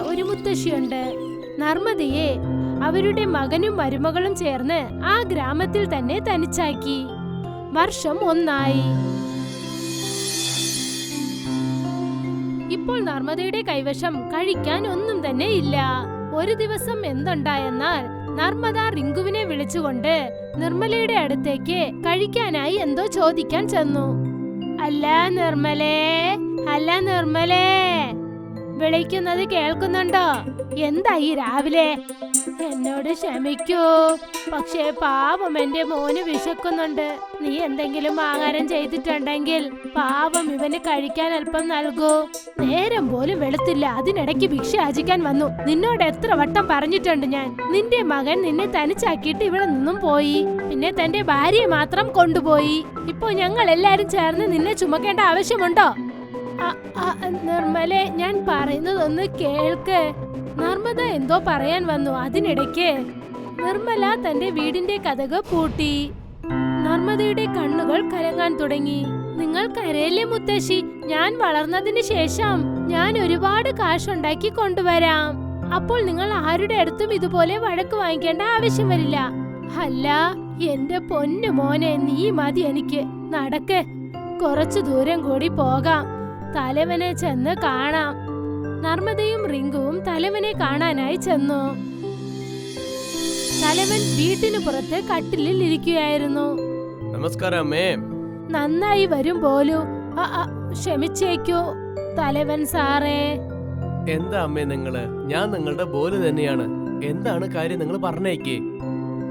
ഒരു മുത്തശ്ശിയുണ്ട്. നർമ്മദയെ അവരുടെ മകനും മരുമകളും ചേർന്ന് ആ ഗ്രാമത്തിൽ തന്നെ തനിച്ചാക്കി. വർഷം ഒന്നായി. ഇപ്പോൾ നർമ്മദയുടെ കൈവശം കഴിക്കാൻ ഒന്നും തന്നെ ഇല്ല. ഒരു ദിവസം എന്തുണ്ടായെന്നാൽ നർമ്മദ റിങ്കുവിനെ വിളിച്ചുകൊണ്ട് നിർമ്മലയുടെ അടുത്തേക്ക് കഴിക്കാനായി എന്തോ ചോദിക്കാൻ ചെന്നു. അല്ല നിർമ്മലേ അല്ല നിർമ്മലേ. വിളിക്കുന്നത് കേൾക്കുന്നുണ്ടോ? എന്താ ഈ രാവിലെ? എന്നോട് ക്ഷമിക്കൂ. പക്ഷേ പാവം എന്റെ മോന് വിശക്കുന്നുണ്ട്. നീ എന്തെങ്കിലും ആഹാരം ചെയ്തിട്ടുണ്ടെങ്കിൽ പാവം ഇവന് കഴിക്കാൻ അല്പം നൽകൂ. നേരം പോലും വെളുത്തില്ല. അതിനിടയ്ക്ക് ഭിക്ഷ യാചിക്കാൻ വന്നു. നിന്നോട് എത്ര വട്ടം പറഞ്ഞിട്ടുണ്ട് ഞാൻ. നിന്റെ മകൻ നിന്നെ തനിച്ചാക്കിയിട്ട് ഇവിടെ നിന്നും പോയി. പിന്നെ തന്റെ ഭാര്യയെ മാത്രം കൊണ്ടുപോയി. ഇപ്പോ ഞങ്ങൾ എല്ലാരും ചേർന്ന് നിന്നെ ചുമക്കേണ്ട ആവശ്യമുണ്ടോ? നിർമ്മലെ ഞാൻ പറയുന്നതൊന്ന് കേൾക്ക്. നർമ്മദ എന്തോ പറയാൻ വന്നു അതിനിടയ്ക്ക്. നിർമ്മല തന്റെ വീടിന്റെ കഥക് പൂട്ടി. നർമ്മദയുടെ കണ്ണുകൾ കലങ്ങാൻ തുടങ്ങി. നിങ്ങൾ കരയല്ലേ മുത്തശ്ശി? ഞാൻ വളർന്നതിന് ശേഷം ഞാൻ ഒരുപാട് കാശ് ഉണ്ടാക്കി കൊണ്ടുവരാം. അപ്പോൾ നിങ്ങൾ ആരുടെ അടുത്തും ഇതുപോലെ വഴക്ക് വാങ്ങിക്കേണ്ട ആവശ്യം വരില്ല. അല്ല എന്റെ പൊന്നു മോനെ നീ മതി എനിക്ക്. നടക്ക്. കുറച്ചു ദൂരം കൂടി പോകാം. തലവനെ ചെന്ന് കാണാം. നർമ്മദയും റിങ്കുവും തലവനെ കാണാനായി ചെന്നു. തലവൻ വീട്ടിനു പുറത്ത് കട്ടിലിൽ ഇരിക്കുകയായിരുന്നു. നമസ്കാരം അമ്മേ. നന്നായി വരും പോലു. ക്ഷമിച്ചേക്കൂ തലവൻ സാറേ. എന്താ അമ്മേ നിങ്ങൾ? ഞാൻ നിങ്ങളുടെ ബോൽ തന്നെയാണ്. എന്താണ് കാര്യം നിങ്ങൾ പറഞ്ഞേക്കേ?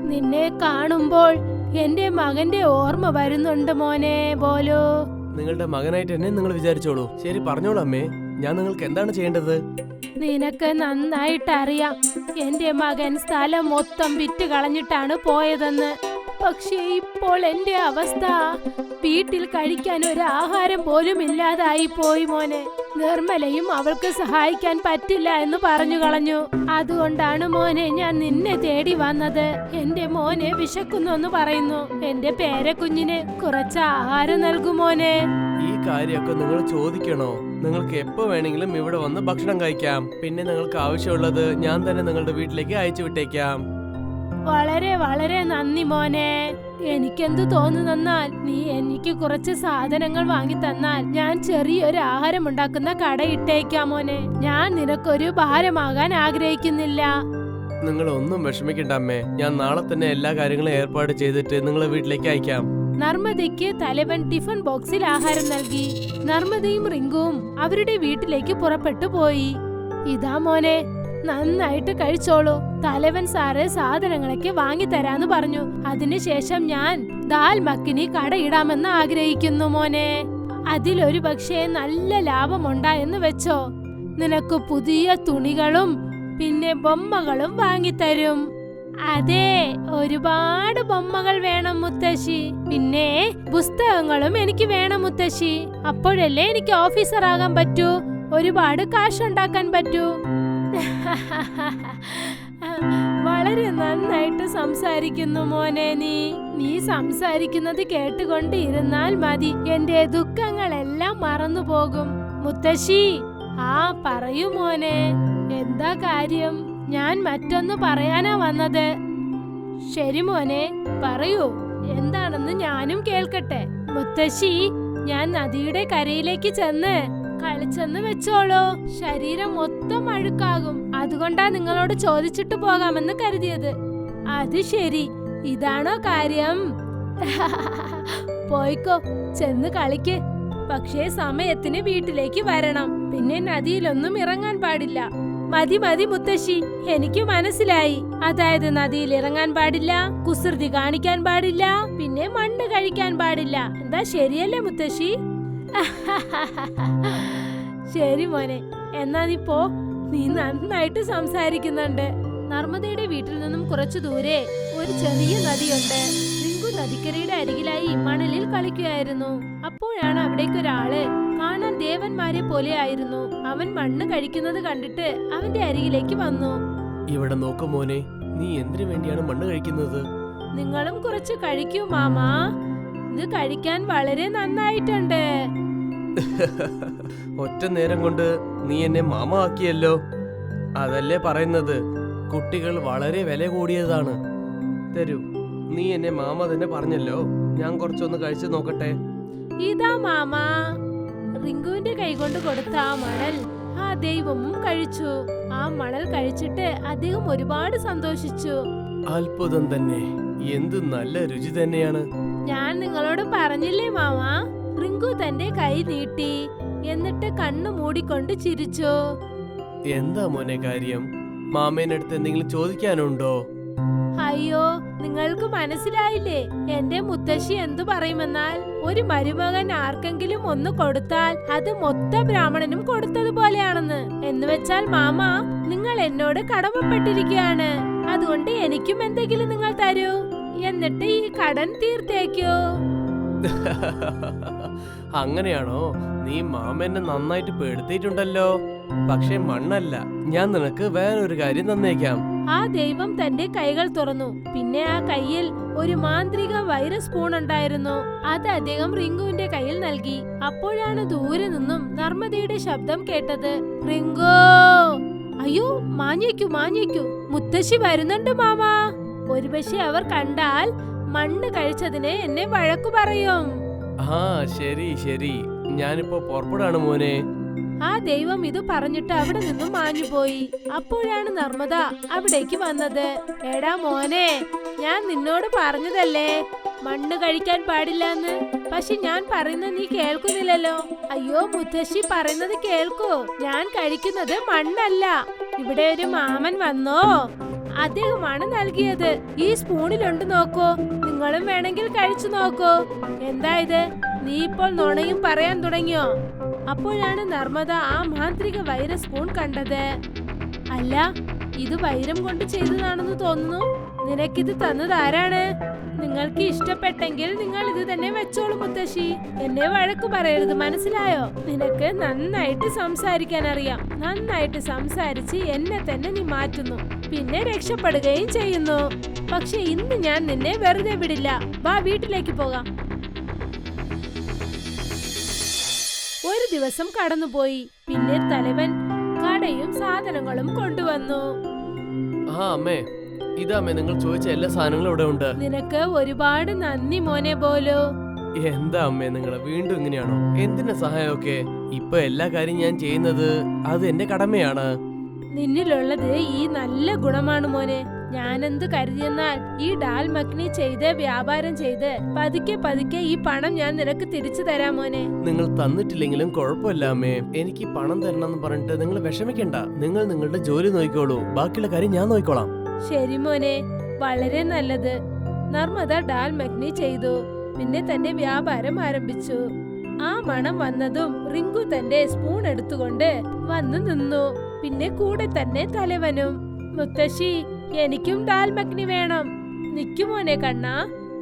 നിന്നെ കാണുമ്പോൾ എന്റെ മകന്റെ ഓർമ്മ വരുന്നുണ്ട് മോനെ പോലു നിങ്ങളുടെ മകനായിട്ട് എന്നെ നിങ്ങൾ വിചാരിച്ചോളൂ. ശരി പറഞ്ഞോളൂ അമ്മേ. ഞാൻ നിങ്ങൾക്ക് എന്താണ് ചെയ്യേണ്ടത്? നിനക്ക് നന്നായിട്ടറിയാം. എന്റെ മകൻ സ്ഥലം മൊത്തം വിറ്റ് കളഞ്ഞിട്ടാണ് പോയതെന്ന്. പക്ഷേ ഇപ്പോൾ എന്റെ അവസ്ഥ. വീട്ടിൽ കഴിക്കാൻ ഒരു ആഹാരം പോലും ഇല്ലാതായി പോയി മോനെ. നിർമ്മലയും അവൾക്ക് സഹായിക്കാൻ പറ്റില്ല എന്ന് പറഞ്ഞു കളഞ്ഞു. അതുകൊണ്ടാണ് മോനെ ഞാൻ നിന്നെ തേടി വന്നത്. എന്റെ മോനെ വിശക്കുന്നു എന്ന് പറയുന്നു. എന്റെ പേരക്കുഞ്ഞിന് കുറച്ച് ആഹാരം നൽകും മോനെ. ഈ കാര്യമൊക്കെ നിങ്ങൾ ചോദിക്കണോ? നിങ്ങൾക്ക് എപ്പോ വേണമെങ്കിലും ഇവിടെ വന്ന് ഭക്ഷണം കഴിക്കാം. പിന്നെ നിങ്ങൾക്ക് ആവശ്യമുള്ളത് ഞാൻ തന്നെ നിങ്ങളുടെ വീട്ടിലേക്ക് അയച്ചു വിട്ടേക്കാം. വളരെ വളരെ നന്ദി മോനെ. എനിക്കെന്തു തോന്നുന്നെന്നാൽ നീ എനിക്ക് കുറച്ച് സാധനങ്ങൾ വാങ്ങി തന്നാൽ ഞാൻ ചെറിയൊരു ആഹാരം ഉണ്ടാക്കുന്ന കട ഇട്ടേക്കാം മോനെ. ഞാൻ നിനക്കൊരു ഭാരമാകാൻ ആഗ്രഹിക്കുന്നില്ല. നിങ്ങൾ ഒന്നും വിഷമിക്കണ്ട അമ്മേ. ഞാൻ നാളെ തന്നെ എല്ലാ കാര്യങ്ങളും ഏർപ്പാട് ചെയ്തിട്ട് നിങ്ങളെ വീട്ടിലേക്ക് അയക്കാം. നർമ്മദയ്ക്ക് തലവൻ ടിഫൻ ബോക്സിൽ ആഹാരം നൽകി. നർമ്മദയും റിങ്കുവും അവരുടെ വീട്ടിലേക്ക് പുറപ്പെട്ടു പോയി. ഇതാ മോനെ നന്നായിട്ട് കഴിച്ചോളൂ. തലവൻ സാറ് സാധനങ്ങളൊക്കെ വാങ്ങി തരാന്ന് പറഞ്ഞു. അതിനുശേഷം ഞാൻ ദാൽ മക്കിനി കടയിടാമെന്ന് ആഗ്രഹിക്കുന്നു മോനെ. അതിലൊരു പക്ഷേ നല്ല ലാഭമുണ്ടായെന്ന് വെച്ചോ. നിനക്ക് പുതിയ തുണികളും പിന്നെ ബൊമ്മകളും വാങ്ങിത്തരും. അതെ ഒരുപാട് ബൊമ്മകൾ വേണം മുത്തശ്ശി. പിന്നെ പുസ്തകങ്ങളും എനിക്ക് വേണം മുത്തശ്ശി. അപ്പോഴല്ലേ എനിക്ക് ഓഫീസർ ആകാൻ പറ്റൂ? ഒരുപാട് കാശുണ്ടാക്കാൻ പറ്റൂ? വളരെ നന്നായിട്ട് സംസാരിക്കുന്നു മോനെ നീ. നീ സംസാരിക്കുന്നത് കേട്ടുകൊണ്ട് ഇരുന്നാൽ മതി. എന്റെ ദുഃഖങ്ങളെല്ലാം മറന്നു പോകും മുത്തശ്ശി ആ പറയൂ മോനെ. എന്താ കാര്യം? ഞാൻ മറ്റൊന്ന് പറയാനാ വന്നത്. ശരി മോനെ പറയൂ. എന്താണെന്ന് ഞാനും കേൾക്കട്ടെ. മുത്തശ്ശി ഞാൻ നദിയുടെ കരയിലേക്ക് ചെന്ന് കളിച്ചെന്ന് വെച്ചോളൂ. ശരീരം മൊത്തം അഴുക്കാകും. അതുകൊണ്ടാ നിങ്ങളോട് ചോദിച്ചിട്ട് പോകാമെന്ന് കരുതിയത്. അത് ശരി. ഇതാണോ കാര്യം? പോയിക്കോ. ചെന്ന് കളിക്ക്. പക്ഷേ സമയത്തിന് വീട്ടിലേക്ക് വരണം. പിന്നെ നദിയിലൊന്നും ഇറങ്ങാൻ പാടില്ല. മതി മതി മുത്തശ്ശി. എനിക്ക് മനസ്സിലായി. അതായത് നദിയിൽ ഇറങ്ങാൻ പാടില്ല കുസൃതി കാണിക്കാൻ പാടില്ല പിന്നെ മണ്ണ് കഴിക്കാൻ പാടില്ല. എന്താ ശരിയല്ലേ മുത്തശ്ശി? ശരി മോനെ. എന്നാ നീ പോ. നീ നന്നായിട്ട് സംസാരിക്കുന്നുണ്ട്. നർമ്മദയുടെ വീട്ടിൽ നിന്നും കുറച്ചു ദൂരെ ഒരു ചെറിയ നദിയുണ്ട്. റിങ്കു നദിക്കരയുടെ അരികിലായി മണലിൽ കളിക്കുകയായിരുന്നു. അപ്പോഴാണ് അവിടേക്ക് ഒരാൾ കാണാൻ ദേവന്മാരെ പോലെ ആയിരുന്നു. അവൻ മണ്ണ് കഴിക്കുന്നത് കണ്ടിട്ട് അവന്റെ അരികിലേക്ക് വന്നു. ഇവിടെ നോക്ക് മോനെ നീ എന്തിനു വേണ്ടിയാണ് മണ്ണ് കഴിക്കുന്നത്? നിങ്ങളും കുറച്ച് കഴിക്കൂ മാമാ. ഇത് കഴിക്കാൻ വളരെ നന്നായിട്ടുണ്ട്. ഒറ്റ നേരം കൊണ്ട് നീ എന്നെ മാമ ആക്കിയല്ലോ. അതല്ലേ പറയുന്നത്? കുട്ടികൾ വളരെ വില കൂടിയതാണ്. തരൂ നീ എന്നെ മാമ തന്നെ പറഞ്ഞല്ലോ. ഞാൻ കുറച്ചൊന്ന് കഴിച്ചു നോക്കട്ടെ. ഇതാ മാമ. റിങ്കുവിന്റെ കൈകൊണ്ട് കൊടുത്ത ആ മണൽ ആ ദൈവവും കഴിച്ചു. ആ മണൽ കഴിച്ചിട്ട് അദ്ദേഹം ഒരുപാട് സന്തോഷിച്ചു. അത്ഭുതം തന്നെ. എന്ത് നല്ല രുചി തന്നെയാണ്. ഞാൻ നിങ്ങളോട് പറഞ്ഞില്ലേ മാമ? റിങ്കു തന്റെ കൈ നീട്ടി എന്നിട്ട് കണ്ണു മൂടിക്കൊണ്ട് ചിരിച്ചു. എന്താ മോനെ കാര്യം? മാമേനടുത്ത് എന്തെങ്കിലും ചോദിക്കാനുണ്ടോ? അയ്യോ നിങ്ങൾക്ക് മനസ്സിലായില്ലേ? എന്റെ മുത്തശ്ശി എന്തു പറയുമെന്നാൽ ഒരു മരുമകൻ ആർക്കെങ്കിലും ഒന്ന് കൊടുത്താൽ അത് മൊത്ത ബ്രാഹ്മണനും കൊടുത്തതുപോലെയാണെന്ന് എന്ന് വെച്ചാൽ മാമ നിങ്ങൾ എന്നോട് കടമപ്പെട്ടിരിക്കുകയാണ്. അതുകൊണ്ട് എനിക്കും എന്തെങ്കിലും നിങ്ങൾ തരൂ. എന്നിട്ട് ഈ കടൻ തീർത്തേക്കൂ. അങ്ങനെയാണോ? നീ മാമനെ നന്നായിട്ട് പേടുത്തിയിട്ടുണ്ടല്ലോ പക്ഷെ മണ്ണല്ല ഞാൻ നിനക്ക് വേറൊരു കാര്യം തന്നേക്കാം. ആ ദൈവം തന്റെ കൈകൾ തുറന്നു. പിന്നെ ആ കയ്യിൽ ഒരു മാന്ത്രിക വൈറസ് സ്പൂൺ ഉണ്ടായിരുന്നു. അത് അദ്ദേഹം റിങ്കുവിന്റെ കയ്യിൽ നൽകി. അപ്പോഴാണ് ദൂരെ നിന്നും നർമ്മദയുടെ ശബ്ദം കേട്ടത്. റിങ്കോ! അയ്യോ മാഞ്ഞേക്കു മാഞ്ഞേക്കു. മുത്തശ്ശി വരുന്നുണ്ട് മാമാ. ഒരുപക്ഷെ അവർ കണ്ടാൽ മണ്ണ് കഴിച്ചതിനെ എന്നെ വഴക്കു പറയും. ആ ശരി ശരി. ഞാനിപ്പോ പുറപ്പെടാണ് മോനെ. ആ ദൈവം ഇത് പറഞ്ഞിട്ട് അവിടെ നിന്നും മാഞ്ഞുപോയി അപ്പോഴാണ് നർമ്മദ അവിടേക്ക് വന്നത്. എടാ മോനെ ഞാൻ നിന്നോട് പറഞ്ഞതല്ലേ? മണ്ണ് കഴിക്കാൻ പാടില്ല എന്ന് പക്ഷെ ഞാൻ പറയുന്നത് നീ കേൾക്കുന്നില്ലല്ലോ. അയ്യോ മുത്തശ്ശി പറയുന്നത് കേൾക്കൂ. ഞാൻ കഴിക്കുന്നത് മണ്ണല്ല. ഇവിടെ ഒരു മാമൻ വന്നോ? അദ്ദേഹമാണ് നൽകിയത്. ഈ സ്പൂണിലുണ്ട് നോക്കൂ. നിങ്ങളും വേണമെങ്കിൽ കഴിച്ചു നോക്കൂ. എന്താ ഇത്? നീ ഇപ്പോൾ നുണയും പറയാൻ തുടങ്ങിയോ? അപ്പോഴാണ് നർമ്മദ ആ മാന്ത്രിക വൈറസ് സ്പൂൺ കണ്ടത്. അല്ല ഇത് വൈരം കൊണ്ട് ചെയ്തതാണെന്ന് തോന്നുന്നു. നിനക്കിത് തന്നതാരാണ്? നിങ്ങൾക്ക് ഇഷ്ടപ്പെട്ടെങ്കിൽ നിങ്ങൾ ഇത് തന്നെ വെച്ചോളൂ മുത്തശ്ശി. എന്നെ വഴക്കു പറയരുത് മനസ്സിലായോ? നിനക്ക് നന്നായിട്ട് സംസാരിക്കാൻ അറിയാം. നന്നായിട്ട് സംസാരിച്ച് എന്നെ തന്നെ നീ മാറ്റുന്നു. പിന്നെ രക്ഷപ്പെടുകയും ചെയ്യുന്നു. പക്ഷെ ഇന്ന് ഞാൻ നിന്നെ വെറുതെ വിടില്ല. വാ വീട്ടിലേക്ക് പോകാം. ഒരു ദിവസം കടന്നുപോയി. പിന്നെ തലവൻ കടയും സാധനങ്ങളും കൊണ്ടുവന്നു. ആ അമ്മേ. ഇതാ അമ്മേ നിങ്ങൾ ചോദിച്ച എല്ലാ സാധനങ്ങളും ഇവിടെ ഉണ്ട്. നിനക്ക് ഒരുപാട് നന്ദി മോനെ പോലോ എന്താ അമ്മേ നിങ്ങൾ വീണ്ടും ഇങ്ങനെയാണോ? എന്തിനാ സഹായമൊക്കെ? ഇപ്പൊ എല്ലാ കാര്യം ഞാൻ ചെയ്യുന്നത് അത് എന്റെ കടമയാണ്. നിന്നിലുള്ളത് ഈ നല്ല ഗുണമാണ് മോനെ. ഞാനെന്ത് കരുതിയെന്നാൽ ഈ ഡാൽ മക്നി ചെയ്ത് വ്യാപാരം ചെയ്ത് പതുക്കെ പതുക്കെ ഈ പണം ഞാൻ നിനക്ക് തിരിച്ചു തരാം മോനെ. നിങ്ങൾ തന്നിട്ടില്ലെങ്കിലും കുഴപ്പമില്ല അമ്മേ. എനിക്ക് പണം തരണം എന്ന് പറഞ്ഞിട്ട് നിങ്ങൾ വിഷമിക്കണ്ട. നിങ്ങൾ നിങ്ങളുടെ ജോലി നോക്കിക്കോളൂ. ബാക്കിയുള്ള കാര്യം ഞാൻ നോക്കിക്കോളാം. ശരി മോനെ വളരെ നല്ലത്. നർമ്മദ ഡാൽ മഗ്നി ചെയ്തു. പിന്നെ തന്റെ വ്യാപാരം ആരംഭിച്ചു. ആ മണം വന്നതും റിങ്കു തന്റെ സ്പൂൺ എടുത്തുകൊണ്ട് വന്നു നിന്നു. പിന്നെ കൂടെ തന്നെ തലവനും. മുത്തശ്ശി എനിക്കും ഡാൽ മഗ്നി വേണം. നിക്കുമോനെ കണ്ണ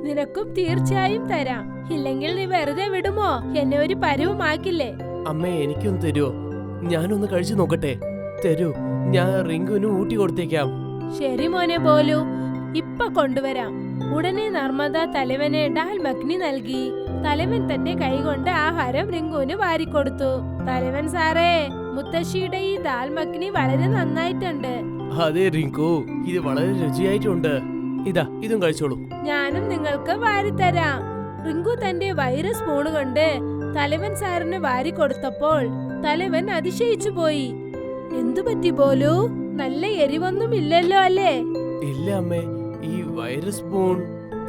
നിനക്കും തീർച്ചയായും തരാം. ഇല്ലെങ്കിൽ നീ വെറുതെ വിടുമോ? എന്നെ ഒരു പരുവമാക്കില്ലേ? അമ്മേ എനിക്കൊന്ന് തരുമോ ഞാനൊന്ന് കഴിച്ചു നോക്കട്ടെ. തരൂ ഞാൻ റിങ്കുവിന് ഊട്ടി കൊടുത്തേക്കാം. ശരി മോനെ പോലു. ഇപ്പൊ കൊണ്ടുവരാം. ഉടനെ നർമ്മദ തലവനെ ഡാൽ മഗ്നി നൽകി. തലവൻ തന്റെ കൈകൊണ്ട് ആഹാരം റിങ്കുവിന് വാരിക്കൊടുത്തു. തലവൻ സാറേ മുത്തശ്ശിയുടെ ഈ ദാൽ മഗ്നി വളരെ നന്നായിട്ടുണ്ട്. അതെ റിങ്കു ഇത് വളരെ രുചിയായിട്ടുണ്ട്. ഇതാ ഇതും കഴിച്ചോളൂ. ഞാനും നിങ്ങൾക്ക് വാരിത്തരാം. റിങ്കു തന്റെ വൈറസ് സ്പൂണ് കൊണ്ട് തലവൻ സാറിന് വാരി കൊടുത്തപ്പോൾ തലവൻ അതിശയിച്ചു പോയി എന്തു പറ്റി പോലു? നല്ല എരിവൊന്നും ഇല്ലല്ലോ അല്ലേ? ഇല്ല അമ്മേ ഈ വൈറസ് സ്പൂൺ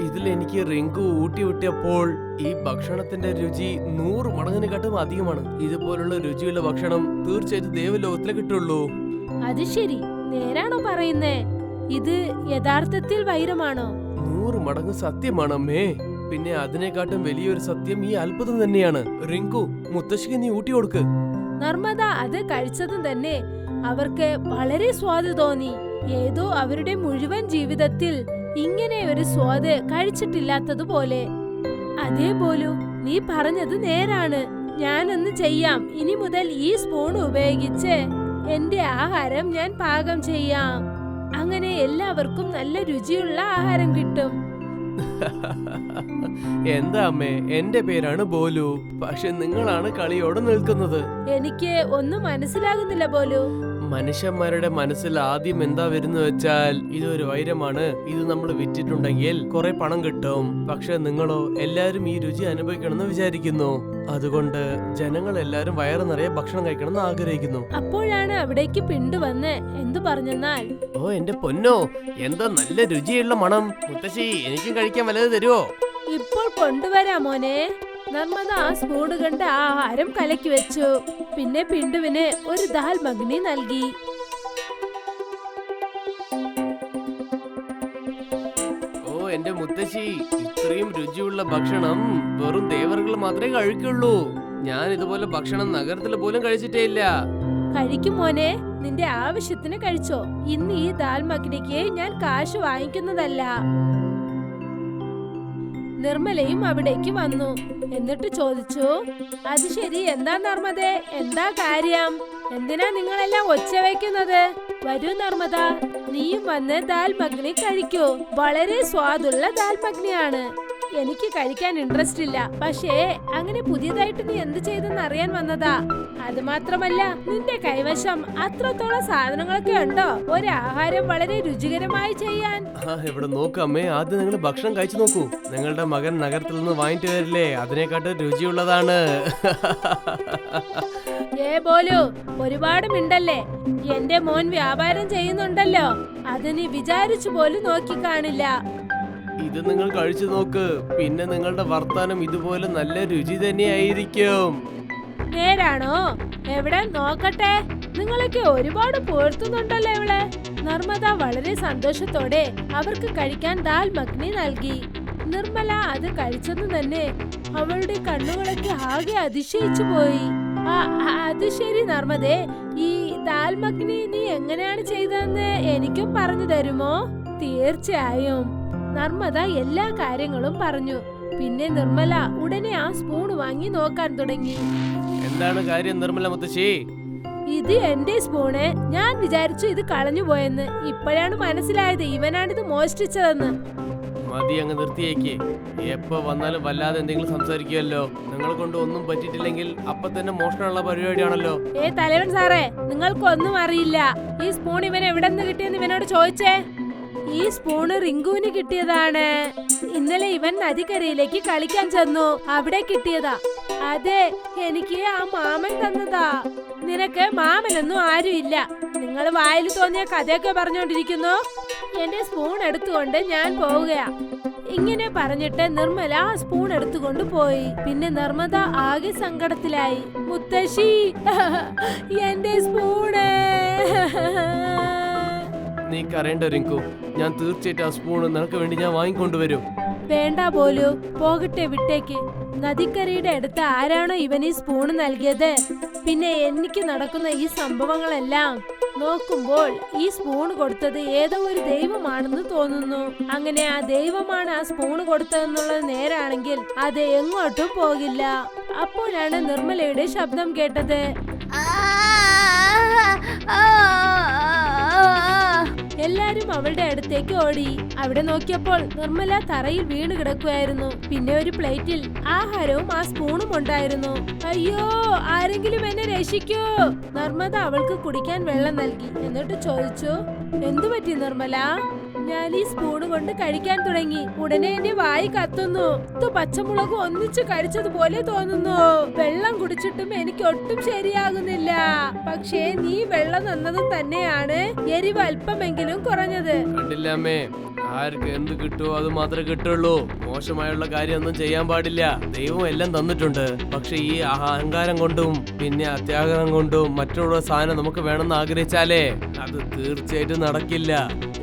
ഇതിൽ എനിക്ക് റിങ്കു ഊട്ടി വിട്ടപ്പോൾ ഈ ഭക്ഷണത്തിന്റെ രുചി നൂറ് മടങ്ങിനെക്കാട്ടും അധികമാണ്. ഇതുപോലുള്ള രുചിയുള്ള ഭക്ഷണം തീർച്ചയായിട്ടും ദേവലോകത്തിലെ കിട്ടുള്ളൂ. അത് ശരി. നേരാണോ പറയുന്നേ? ഇത് യഥാർത്ഥത്തിൽ വൈരമാണോ? നൂറ് മടങ്ങ് സത്യമാണ് അമ്മേ. പിന്നെ അതിനെക്കാട്ടും വലിയൊരു സത്യം ഈ അത്ഭുതം തന്നെയാണ്. റിങ്കു മുത്തശ്ശിക്ക് നീ ഊട്ടി കൊടുക്ക്. നർമ്മദ അത് കഴിച്ചതും തന്നെ. അവർക്ക് വളരെ സ്വാദ് തോന്നി. ഏതോ അവരുടെ മുഴുവൻ ജീവിതത്തിൽ ഇങ്ങനെ ഒരു സ്വാദ് കഴിച്ചിട്ടില്ലാത്തതുപോലെ. അതേപോലു നീ പറഞ്ഞത് നേരാണ്. ഞാനൊന്ന് ചെയ്യാം. ഇനി മുതൽ ഈ സ്പൂൺ ഉപയോഗിച്ച് എന്റെ ആഹാരം ഞാൻ പാകം ചെയ്യാം. അങ്ങനെ എല്ലാവർക്കും നല്ല രുചിയുള്ള ആഹാരം കിട്ടും. എന്താ അമ്മേ? എന്റെ പേരാണ് ബോലു. പക്ഷെ നിങ്ങളാണ് കളിയോട് നിൽക്കുന്നത്. എനിക്ക് ഒന്നും മനസ്സിലാകുന്നില്ല പോലു മനുഷ്യന്മാരുടെ മനസ്സിൽ ആദ്യം എന്താ വരുന്ന വെച്ചാൽ ഇതൊരു വൈരമാണ്. ഇത് നമ്മൾ വിറ്റിട്ടുണ്ടെങ്കിൽ കുറെ പണം കിട്ടും. പക്ഷെ നിങ്ങളോ എല്ലാരും ഈ രുചി അനുഭവിക്കണമെന്ന് വിചാരിക്കുന്നു. അതുകൊണ്ട് ജനങ്ങൾ എല്ലാരും വയറ് നിറയെ ഭക്ഷണം കഴിക്കണമെന്ന് ആഗ്രഹിക്കുന്നു. അപ്പോഴാണ് അവിടേക്ക് പിണ്ടു വന്ന് എന്തു പറഞ്ഞെന്നാൽ? ഓ എന്റെ പൊന്നോ എന്താ നല്ല രുചിയുള്ള മണം? മുത്തശ്ശി എനിക്കും കഴിക്കാൻ വല്ലത് തരുമോ ഇപ്പോൾ കൊണ്ടുവരാ മോനെ. നർമ്മദ ആ സ്പൂണ് കണ്ട് ആ ആഹാരം കലക്കി വെച്ചു. പിന്നെ പിണ്ടുവിന് ഒരു ദാൽ മഗ്നി നൽകി. ഓ എന്റെ മുത്തശ്ശി ഇത്രയും രുചിയുള്ള ഭക്ഷണം വെറും ദേവറുകൾ മാത്രമേ കഴിക്കുള്ളൂ. ഞാൻ ഇതുപോലെ ഭക്ഷണം നഗരത്തിൽ പോലും കഴിച്ചിട്ടേ ഇല്ല. കഴിക്കും മോനെ നിന്റെ ആവശ്യത്തിന് കഴിച്ചോ. ഇന്ന് ഈ ദാൽ മഗ്നിക്ക് ഞാൻ കാശ് വാങ്ങിക്കുന്നതല്ല. നിർമ്മലയും അവിടേക്ക് വന്നു. എന്നിട്ട് ചോദിച്ചു അത് ശരി എന്താ നർമ്മദേ? എന്താ കാര്യം? എന്തിനാ നിങ്ങളെല്ലാം ഒച്ച വയ്ക്കുന്നത് വരൂ നർമ്മദ നീയും വന്ന് ദാൽ മഗ്നി കഴിക്കൂ. വളരെ സ്വാദുള്ള ദാൽ മഗ്നിയാണ് എനിക്ക് കഴിക്കാൻ ഇൻട്രസ്റ്റ് ഇല്ല. പക്ഷേ അങ്ങനെ പുതിയതായിട്ട് നീ എന്ത് ചെയ്തെന്ന് അറിയാൻ വന്നതാ. അത് മാത്രമല്ല നിന്റെ കൈവശം അത്രത്തോളം സാധനങ്ങളൊക്കെ ഉണ്ടോ? ഒരാഹാരം വളരെ രുചികരമായി ചെയ്യാൻ. ആ ഇവിടെ നോക്ക് അമ്മേ ആദ്യം നിങ്ങൾ ഭക്ഷണം കഴിച്ചു നോക്കൂ. നിങ്ങളുടെ മകൻ നഗരത്തിൽ നിന്ന് വാങ്ങിട്ട് വരില്ലേ? അതിനെക്കാട്ടും രുചിയുള്ളതാണ്. ഏ പോലു ഒരുപാട് മിണ്ടല്ലേ? എന്റെ മോൻ വ്യാപാരം ചെയ്യുന്നുണ്ടല്ലോ. അത് നീ വിചാരിച്ചു പോലും നോക്കി കാണില്ല. ഇത് നിങ്ങൾ കഴിച്ചു നോക്ക്. പിന്നെ നിങ്ങളുടെ വർത്താനം ഇതുപോലെ നല്ല രുചി തന്നെയായിരിക്കും. നേരാണോ? എവിടെ? നോക്കട്ടെ. നിങ്ങളൊക്കെ ഒരുപാട് പുകഴ്ത്തുന്നുണ്ടല്ലോ ഇവിടെ. നർമ്മദ വളരെ സന്തോഷത്തോടെ അവർക്ക് കഴിക്കാൻ ദാൽ മഗ്നി നൽകി. നിർമ്മല അത് കഴിച്ചെന്ന് തന്നെ അവളുടെ കണ്ണുകളൊക്കെ ആകെ അതിശയിച്ചു പോയി. അത് ശരി നർമ്മദേ. ഈ ദാൽ മഗ്നി നീ എങ്ങനെയാണ് ചെയ്തതെന്ന് എനിക്കും പറഞ്ഞു തരുമോ? തീർച്ചയായും. നർമ്മദ എല്ലാ കാര്യങ്ങളും പറഞ്ഞു. പിന്നെ നിർമ്മല ഉടനെ ആ സ്പൂൺ വാങ്ങി നോക്കാൻ തുടങ്ങി. എന്താണ് കാര്യം നിർമ്മല മുത്തശ്ശി? ഇത് എന്റെ സ്പൂണ് ഞാൻ വിചാരിച്ചു ഇത് കളഞ്ഞു പോയെന്ന്. ഇപ്പോഴാണ് മനസ്സിലായത് ഇവനാണിത് മോഷ്ടിച്ചതെന്ന്. മതി അങ്ങ് നിർത്തിയേക്ക്. എപ്പോ വന്നാലും വല്ലാതെ എന്തെങ്കിലും സംസാരിക്കുമല്ലോ നിങ്ങൾ കൊണ്ട് ഒന്നും പറ്റിയിട്ടില്ലെങ്കിൽ അപ്പൊ തന്നെ മോഷണമുള്ള പരിപാടിയാണല്ലോ. ഏ തലവൻ സാറേ നിങ്ങൾക്കൊന്നും അറിയില്ല. ഈ സ്പൂൺ ഇവൻ എവിടെ നിന്ന് കിട്ടിയെന്ന് ഇവനോട് ചോദിച്ചേ. ഈ സ്പൂണ് റിങ്കുവിന് കിട്ടിയതാണ്. ഇന്നലെ ഇവൻ നദിക്കരയിലേക്ക് കളിക്കാൻ ചെന്നു. അവിടെ കിട്ടിയതാ. അതെ എനിക്ക് ആ മാമൻ തന്നതാ. നിനക്ക് മാമനൊന്നും ആരും ഇല്ല നിങ്ങൾ വായിൽ തോന്നിയ കഥയൊക്കെ പറഞ്ഞോണ്ടിരിക്കുന്നു. എന്റെ സ്പൂൺ എടുത്തുകൊണ്ട് ഞാൻ പോവുകയാ. ഇങ്ങനെ പറഞ്ഞിട്ട് നിർമ്മല ആ സ്പൂൺ എടുത്തുകൊണ്ട് പോയി. പിന്നെ നർമ്മദ ആകെ സങ്കടത്തിലായി. മുത്തശ്ശി എന്റെ സ്പൂണ്. നീ കരയേണ്ട റിങ്കു ഞാൻ തീർച്ചയായിട്ടും ആ സ്പൂൺ നിനക്ക് വേണ്ടി ഞാൻ വാങ്ങിക്കൊണ്ടുവരും. വേണ്ട പോലു പോകട്ടെ വിട്ടേക്ക്. നദിക്കരയുടെ അടുത്ത് ആരാണോ ഇവൻ ഈ സ്പൂണ് നൽകിയത്? പിന്നെ എനിക്ക് നടക്കുന്ന ഈ സംഭവങ്ങളെല്ലാം നോക്കുമ്പോൾ ഈ സ്പൂൺ കൊടുത്തത് ഏതോ ഒരു ദൈവമാണെന്ന് തോന്നുന്നു. അങ്ങനെ ആ ദൈവമാണ് ആ സ്പൂണ് കൊടുത്തതെന്നുള്ളത് നേരാണെങ്കിൽ അത് എങ്ങോട്ടും പോകില്ല. അപ്പോഴാണ് നിർമ്മലയുടെ ശബ്ദം കേട്ടത്. എല്ലാരും അവളുടെ അടുത്തേക്ക് ഓടി. അവിടെ നോക്കിയപ്പോൾ നിർമ്മല തറയിൽ വീണ് കിടക്കുകയായിരുന്നു പിന്നെ ഒരു പ്ലേറ്റിൽ ആഹാരവും ആ സ്പൂണും ഉണ്ടായിരുന്നു. അയ്യോ ആരെങ്കിലും എന്നെ രക്ഷിക്കോ. നർമ്മദ അവൾക്ക് കുടിക്കാൻ വെള്ളം നൽകി. എന്നിട്ട് ചോദിച്ചു എന്തു പറ്റി നിർമ്മല? ഞാൻ ഈ സ്പൂൺ കൊണ്ട് കഴിക്കാൻ തുടങ്ങി. ഉടനെ എന്റെ വായി കത്തുന്നു. ഇത് പച്ചമുളക് ഒന്നിച്ചു കഴിച്ചതുപോലെ തോന്നുന്നു. വെള്ളം കുടിച്ചിട്ടും എനിക്ക് ഒട്ടും ശരിയാകുന്നില്ല. പക്ഷേ നീ വെള്ളം തന്നതും തന്നെയാണ് എരിവ് അല്പമെങ്കിലും കുറഞ്ഞത്. കണ്ടില്ല ആർക്ക് എന്ത് കിട്ടുമോ അത് മാത്രമേ കിട്ടുള്ളൂ. മോശമായുള്ള കാര്യമൊന്നും ചെയ്യാൻ പാടില്ല. ദൈവം എല്ലാം തന്നിട്ടുണ്ട്. പക്ഷെ ഈ അഹങ്കാരം കൊണ്ടും പിന്നെ അത്യാഗ്രഹം കൊണ്ടും മറ്റുള്ള സാധനം നമുക്ക് വേണമെന്ന് ആഗ്രഹിച്ചാലേ അത് തീർച്ചയായിട്ടും നടക്കില്ല.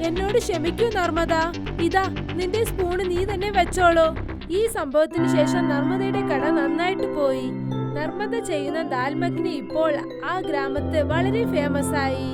എന്നോട് ക്ഷമിക്കൂ നർമ്മദ. ഇതാ നിന്റെ സ്പൂണ് നീ തന്നെ വെച്ചോളൂ. ഈ സംഭവത്തിന് ശേഷം നർമ്മദയുടെ കട നന്നായിട്ട് പോയി. നർമ്മദ ചെയ്യുന്ന ദാൽമഗ്നി ഇപ്പോൾ ആ ഗ്രാമത്ത് വളരെ ഫേമസ് ആയി.